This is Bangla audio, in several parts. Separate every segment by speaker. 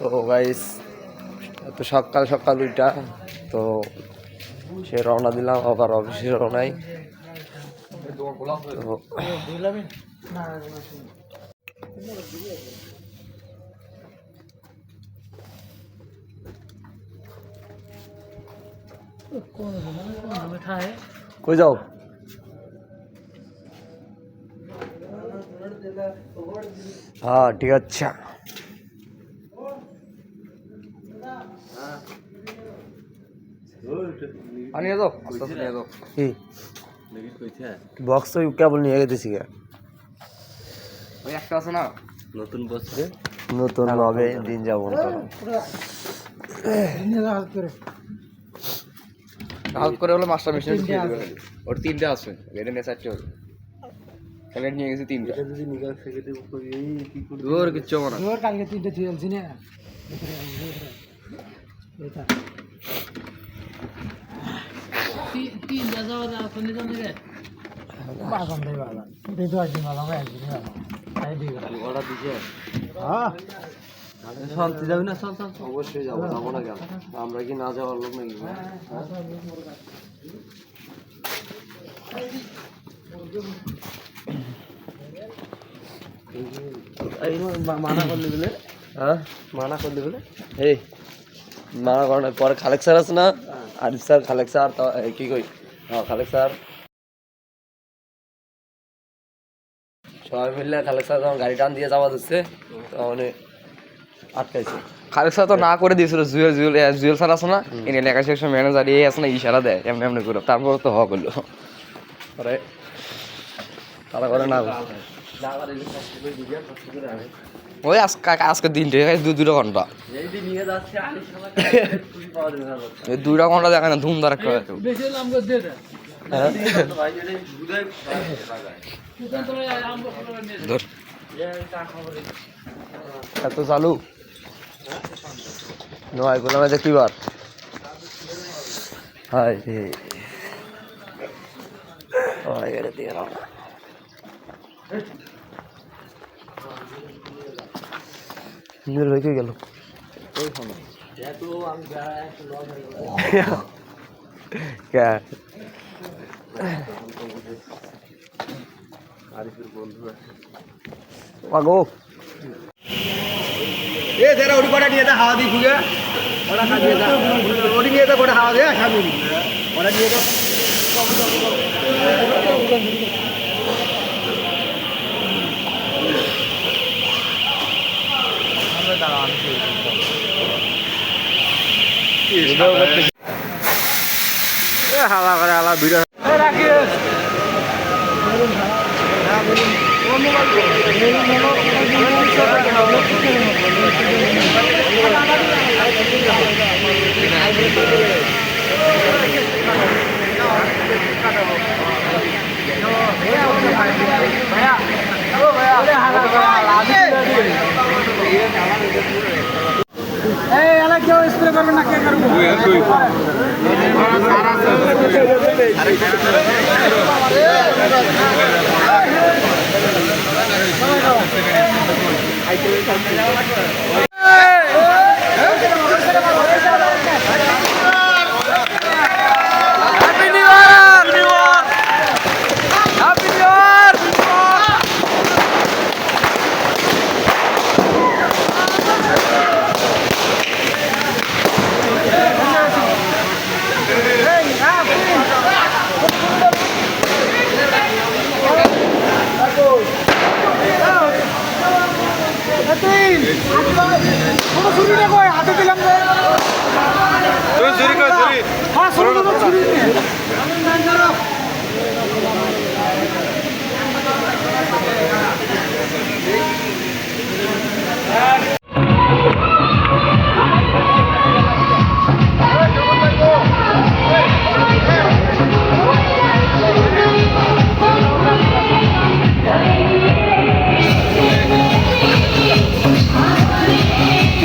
Speaker 1: তো গাইস এত সকাল সকাল ওইটা তো সে রওনা দিলাম, আবার অফিসে রওনাই। তো কই যাও? হ্যাঁ ঠিক আছে।
Speaker 2: নিয়ে যাও আস্তে আস্তে নিয়ে যাও
Speaker 1: কি বক্স তো কেবল নিয়ে গেছি গা
Speaker 2: ওই একটা আছে না?
Speaker 1: নতুন বছরে নতুন ভাবে দিন যাপন করো
Speaker 2: হাত করে হলো মাস্টার মেশিন দিয়ে দেবে। ওর তিনটে আছে। এটা নিয়ে চারটে হবে প্যাকেট নিয়ে গেছি তিনটা। দূর কিচ্ছু না।
Speaker 3: কালকে তিনটে চলছি না এটা তিনটা যাওয়ার আপনি জানেন রে বাগান দেই বাগান এই একদিন বাগান একদিন বাগান তাই
Speaker 1: দিছে
Speaker 3: হ্যাঁ
Speaker 1: শান্তি যাবি না? চল চল অবশ্যই যাব যাব না কেন? আমরা কি না যাওয়ার লোক নাকি? মানা করলি বলে? হ্যাঁ? মানা করলি বলে? এই। মানা না, পরে খালেক স্যার আছে না? আরিফ স্যার খালেক স্যার কি কই? হ্যাঁ খালেক স্যার। সবাই মিললে খালেক স্যার যখন গাড়ি টান দিয়ে যাওয়া দিচ্ছে তখন আটকাইছে।
Speaker 2: খালেক স্যার তো না করে দিয়েছিল জুয়েল জুয়েল জুয়েল স্যার আছে না? এনে লেখা শেষ ম্যানেজার এই আছে না ইশারা দেয় এমনি এমনি করে। তারপর তো হওয়া করল
Speaker 1: পরে তারা করে। না
Speaker 2: ওই আজকে আজকে দিনটা দু দুটো ঘণ্টা। দুইটা ঘণ্টা দেখা না ধুম ধারাক করে?
Speaker 1: এত চালু? নয় গোলামে দেখি বার। হাই দিয়ে নীল হয়ে গেল। মাগো
Speaker 3: এ যারা ওটি কটা নিয়ে হাওয়া দিই ফুগে ওরা খাবিয়ে দা ওটি নিয়ে কটা হাওয়া দে খাবি। ওরা নিয়ে
Speaker 1: হালা করে হালা ভিডিও
Speaker 3: এই এলা কেউ স্প্রে করবে না কে করবে? কোনো ছুরি না কই? হাতে দিলাম যে হ্যাঁ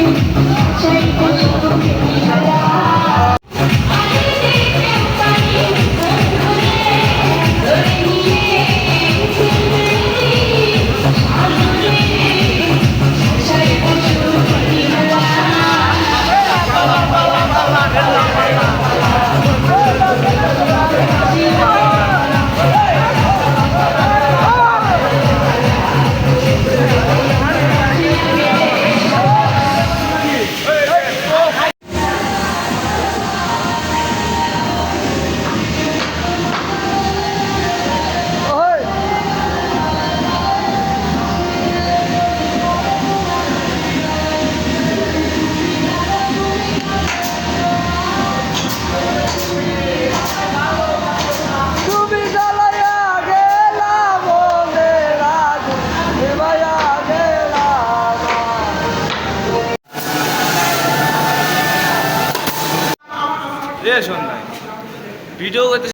Speaker 3: Thank you. видел это